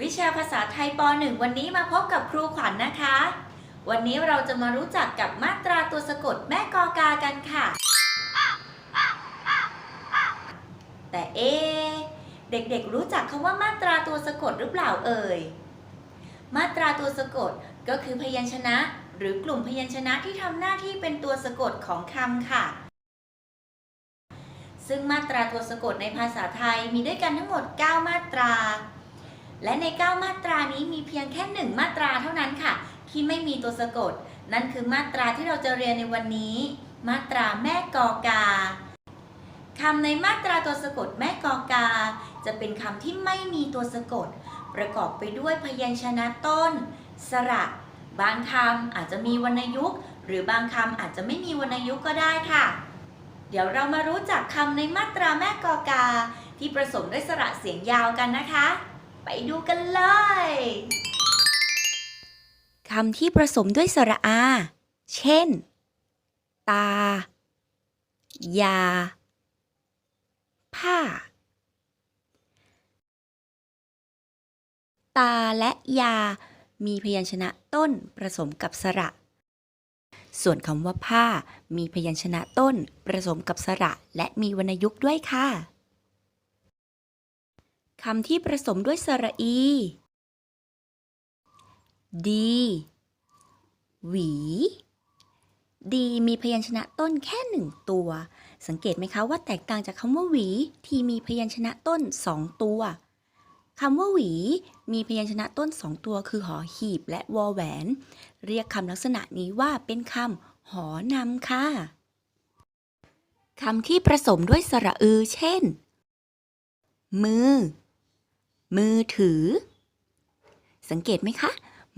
วิชาภาษาไทยป .1 วันนี้มาพบกับครูขวัญนนะคะ วันนี้เราจะมารู้จักกับมาตราตัวสะกดแม่กอกากันค่ะ แต่เอ เด็กๆ รู้จักคำว่ามาตราตัวสะกดหรือเปล่าเอ่ย มาตราตัวสะกดก็คือพยัญชนะ หรือกลุ่มพยัญชนะที่ทำหน้าที่เป็นตัวสะกดของคำค่ะซึ่งมาตราตัวสะกดในภาษาไทยมีด้วยกันทั้งหมด 9 มาตรา และใน 9 มาตรานี้มีเพียงแค่ 1 มาตราเท่านั้นค่ะ ที่ไม่มีตัวสะกด นั่นคือมาตราที่เราจะเรียนในวันนี้ มาตราแม่กอกาคำในมาตราตัวสะกดแม่กอกา จะเป็นคำที่ไม่มีตัวสะกด ประกอบไปด้วยพยัญชนะต้น สระ บางคำอาจจะมีวรรณยุกต์ หรือบางคำอาจจะไม่มีวรรณยุกต์ก็ได้ค่ะ เดี๋ยวเรามารู้จักคำในมาตราแม่กอกา ที่ผสมด้วยสระเสียงยาวกันนะคะ ไปดูกันเลยคำที่ผสมด้วยสระอา เช่น ตา ยา ผ้า ตาและยา มีพยัญชนะต้นผสมกับสระ ส่วนคำว่าผ้า มีพยัญชนะต้นผสมกับสระ และมีวรรณยุกต์ด้วยค่ะ คำที่ผสมด้วยสระอี ดี หวี ดีมีพยัญชนะต้นแค่หนึ่งตัว สังเกตไหมคะว่าแตกต่างจากคำว่าหวี ที่มีพยัญชนะต้นสองตัวคำว่าหวี มีพยัญชนะต้นสองตัวคือหอหีบและวอแหวน เรียกคำลักษณะนี้ว่าเป็นคำหอนำค่ะคำที่ผสมด้วยสระอือ เช่น มือ มือถือ สังเกตไหมคะ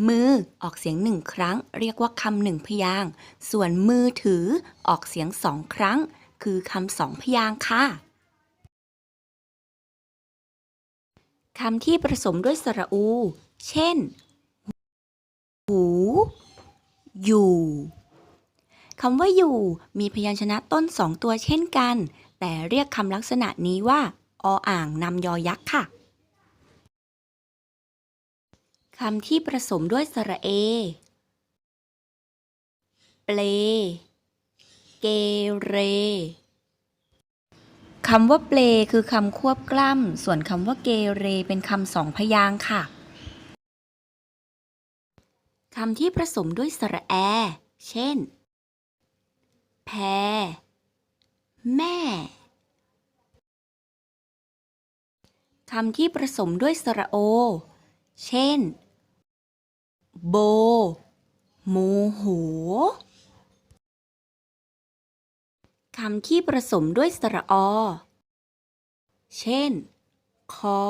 มือออกเสียงหนึ่งครั้ง เรียกว่าคำหนึ่งพยางค์ส่วนมือถือออกเสียงสองครั้ง คือคำสองพยางค์ค่ะคำที่ผสมด้วยสระอู เช่น หู อยู่คำว่าอยู่มีพยัญชนะต้นสองตัวเช่นกัน แต่เรียกคำลักษณะนี้ว่า ออ่างนำยอยักษ์ค่ะ คำที่ผสมด้วยสระเอ เปล เกเร คำว่าเปลคือคำควบกล้ำ ส่วนคำว่าเกเรเป็นคำสองพยางค์ค่ะ คำที่ผสมด้วยสระแอ เช่น แพ แม่คำที่ผสมด้วยสระโอ เช่น โบ โมโห คำที่ผสมด้วยสระอ เช่น คอ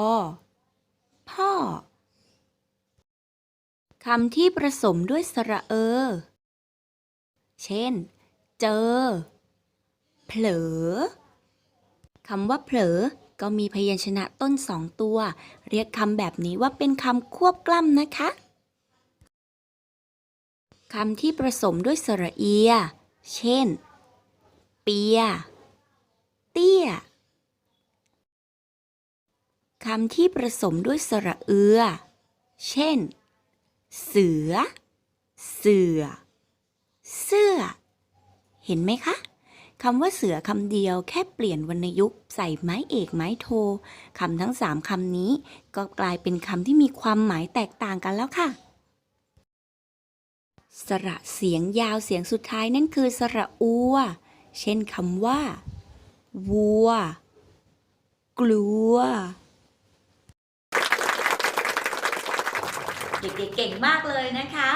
พ่อ คำที่ผสมด้วยสระเออเช่น เจอ เผลอ คำว่าเผลอก็มีพยัญชนะต้นสองตัว เรียกคำแบบนี้ว่าเป็นคำควบกล้ำนะคะ คำที่ผสมด้วยสระเอีย เช่น เปีย เตี้ย คำที่ผสมด้วยสระเอือ เช่น เสือ เสือ เสื้อ เห็นไหมคะคำว่าเสือคำเดียวแค่เปลี่ยนวรรณยุกต์ใส่ไม้เอกไม้โทคำทั้งสามคำนี้ ก็กลายเป็นคำที่มีความหมายแตกต่างกันแล้วค่ะ สระเสียงยาวเสียงสุดท้ายนั่นคือสระอัว เช่นคำว่า วัว กลัว เด็กๆเก่งมากเลยนะคะ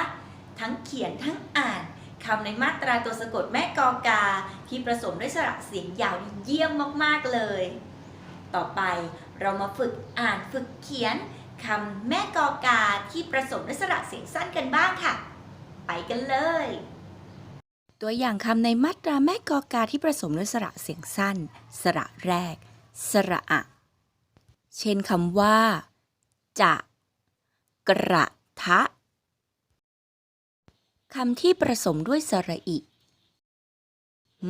ทั้งเขียนทั้งอ่านคำในมาตราตัวสะกดแม่กอกา ที่ผสมด้วยสระเสียงยาวนี่เยี่ยมมากๆเลย ต่อไปเรามาฝึกอ่านฝึกเขียนคำแม่กอกาที่ผสมด้วยสระเสียงสั้นกันบ้างค่ะ ไปกันเลย ตัวอย่างคำในมาตราแม่กอกาที่ผสมด้วยสระเสียงสั้น สระแรก สระอะ เช่นคำว่า จะ กระทะคำที่ผสมด้วยสระอิ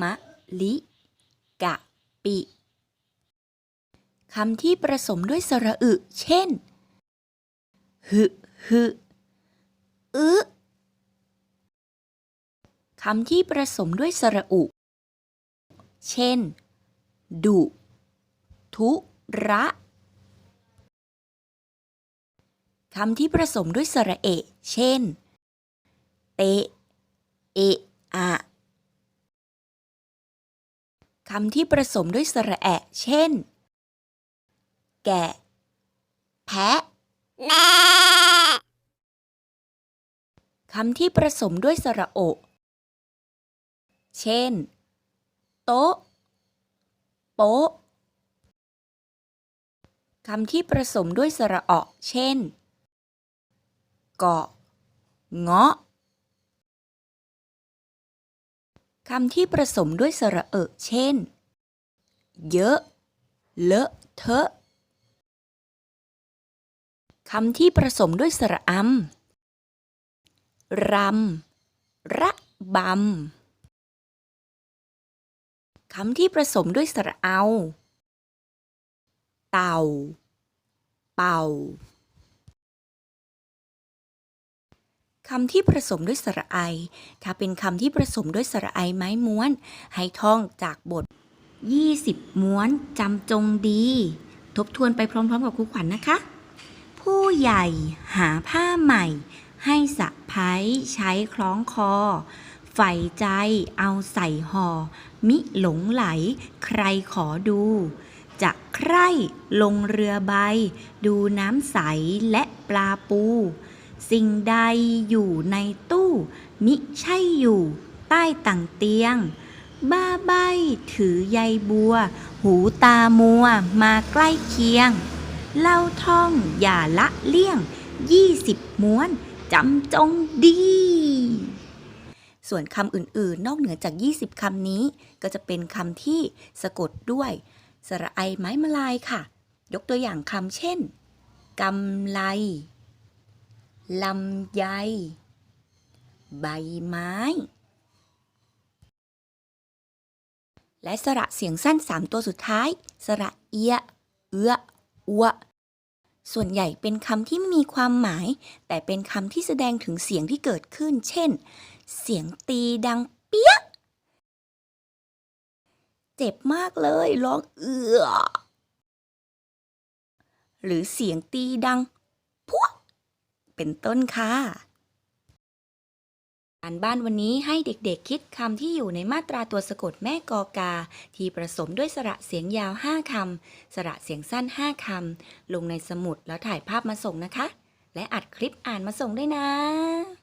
มะ ลิ กะ ปิคำที่ผสมด้วยสระอึ เช่น หึฮึอึ คำที่ผสมด้วยสระอุ เช่น ดุ ทุระคำที่ผสมด้วยสระเอะ เช่น เตะ เอะอะคำที่ผสมด้วยสระแอะ เช่น แกะ แพะคำที่ผสมด้วยสระโอ เช่น โต๊ะ โป๊ะคำที่ผสมด้วยสระเอะเช่น เกาะ เงาะคำที่ผสมด้วยสระเอะเช่น เยอะ เลอะ เทอะคำที่ผสมด้วยสระอำรำระบำ คำที่ผสมด้วยสระเอา เต่า เป่า คำที่ผสมด้วยสระไอ ถ้าเป็นคำที่ผสมด้วยสระไอไม้ม้วน ให้ท่องจากบท 20 ม้วนจำจงดี ทบทวนไปพร้อมๆ กับครูขวัญนะคะ ผู้ใหญ่หาผ้าใหม่ ให้สะพ้ายใช้คล้องคอ ใฝ่ใจเอาใส่ห่อ มิหลงไหล ใครขอดู จะใคร่ลงเรือใบ ดูน้ำใสและปลาปู สิ่งใดอยู่ในตู้ มิใช่อยู่ ใต้ตังเตียง บ้าใบถือใยบัว หูตามัวมาใกล้เคียง เล่าท่องอย่าละเลี่ยง20ม้วนจำจงดี ส่วนคำอื่นๆ นอกเหนือจาก 20คำนี้ ก็จะเป็นคำที่สะกดด้วยสระไอไม้มลายค่ะ ยกตัวอย่างคำเช่นกำไลลำไย ใบไม้ และสระเสียงสั้น 3 ตัวสุดท้าย สระเอีย เอื้ออัวส่วนใหญ่เป็นคำที่ไม่มีความหมาย แต่เป็นคำที่แสดงถึงเสียงที่เกิดขึ้น เช่น เสียงตีดังเปี้ย เจ็บมากเลยร้องเอือ หรือเสียงตีดังพวกเป็นต้นค่ะการบ้านวันนี้ให้เด็กๆคิดคำที่อยู่ในมาตราตัวสะกดแม่กอกา ที่ผสมด้วยสระเสียงยาว 5 คำ สระเสียงสั้น 5 คำ ลงในสมุดแล้วถ่ายภาพมาส่งนะคะ และอัดคลิปอ่านมาส่งด้วยนะ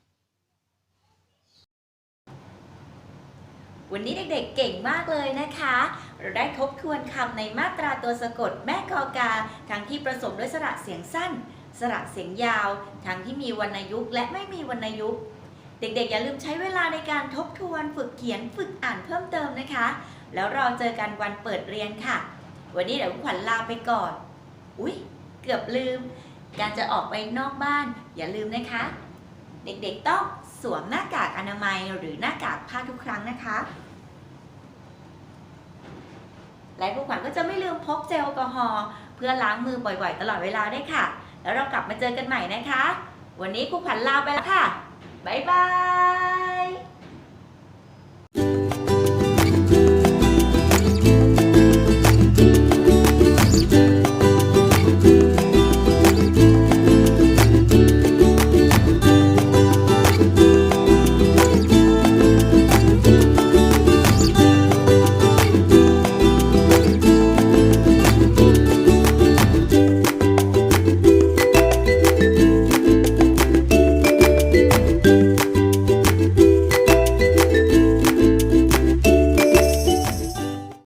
วันนี้เด็กๆเก่งมากเลยนะคะ เราได้ทบทวนคำในมาตราตัวสะกดแม่กอกา ทั้งที่ผสมด้วยสระเสียงสั้น สระเสียงยาว ทั้งที่มีวรรณยุกต์และไม่มีวรรณยุกต์เด็กๆ อย่าลืมใช้เวลาในการทบทวนฝึกเขียนฝึกอ่านเพิ่มเติมนะคะ แล้วเราเจอกันวันเปิดเรียนค่ะ วันนี้เดี๋ยวขวัญลาไปก่อน อุ๊ย เกือบลืม การจะออกไปนอกบ้าน อย่าลืมนะคะ เด็กๆต้อง สวมหน้ากากอนามัยหรือหน้ากากผ้าทุกครั้งนะคะ และครูขวัญก็จะไม่ลืมพกเจลแอลกอฮอล์เพื่อล้างมือบ่อยๆ ตลอดเวลาด้วยค่ะ แล้วเรากลับมาเจอกันใหม่นะคะ วันนี้ครูขวัญลาไปแล้วค่ะ บ๊ายบาย